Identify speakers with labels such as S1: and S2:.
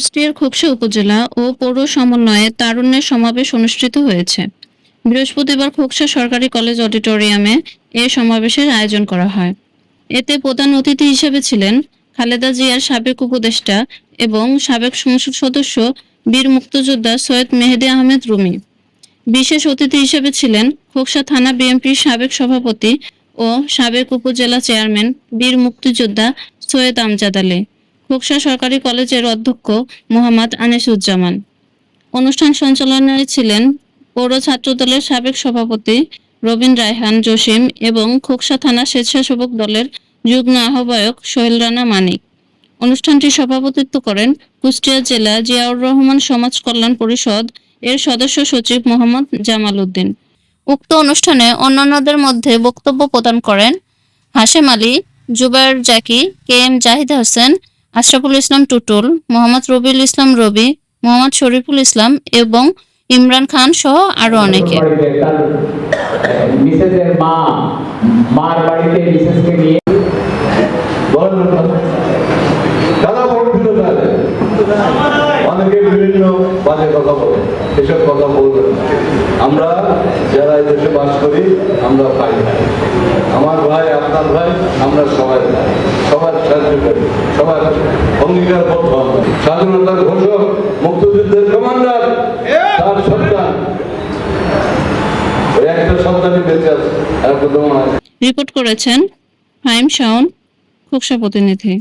S1: কুষ্টিয়ার খোকসা উপজেলা ও পৌর সমন্বয়ে তারুণ্যের সমাবেশ অনুষ্ঠিত হয়েছে। বৃহস্পতিবার খোকসা সরকারি কলেজ অডিটোরিয়ামে এ সমাবেশের আয়োজন করা হয়। এতে প্রধান অতিথি হিসেবে ছিলেন খালেদা জিয়ার সাবেক উপদেষ্টা এবং সাবেক সংসদ সদস্য বীর মুক্তিযোদ্ধা সৈয়দ মেহেদি আহমেদ রুমি। বিশেষ অতিথি হিসেবে ছিলেন খোকসা থানা বিএনপির সাবেক সভাপতি ও সাবেক উপজেলা চেয়ারম্যান বীর মুক্তিযোদ্ধা সৈয়দ আমজাদ আলী। খোকসা সরকারি কলেজের অধ্যক্ষ মোহাম্মদ আনিসুজ্জামান। অনুষ্ঠান সঞ্চালনায় ছিলেন পৌর ছাত্রদলের সাবেক সভাপতি রবিন রায়হান জসিম এবং খোকসা থানা স্বেচ্ছাসেবক দলের যুগ্ম আহ্বায়ক সোহেল রানা মানিক। অনুষ্ঠানটি সভাপতিত্ব করেন কুষ্টিয়া জেলা জিয়াউর রহমান সমাজ কল্যাণ পরিষদ এর সদস্য সচিব মোহাম্মদ জামাল উদ্দিন। উক্ত অনুষ্ঠানে অন্যান্যদের মধ্যে বক্তব্য প্রদান করেন হাশেম আলী, জুবায়ের জাকি, কে এম জাহিদ হোসেন আশরাফুল ইসলাম টুটুল, মোহাম্মদ রবিউল ইসলাম রবি, মোহাম্মদ শরীফুল ইসলাম এবং ইমরান খান সহ আরও অনেকে।
S2: আমরা যারা এই দেশে বাস করি, আমরা ভাই স্বাধীনতার ঘোষক মুক্তিযুদ্ধের কমান্ডার তার সন্তান। একটা সন্তানই বেঁচে আছে
S1: রিপোর্ট করেছেন হাইম শাওন খোকসা প্রতিনিধি।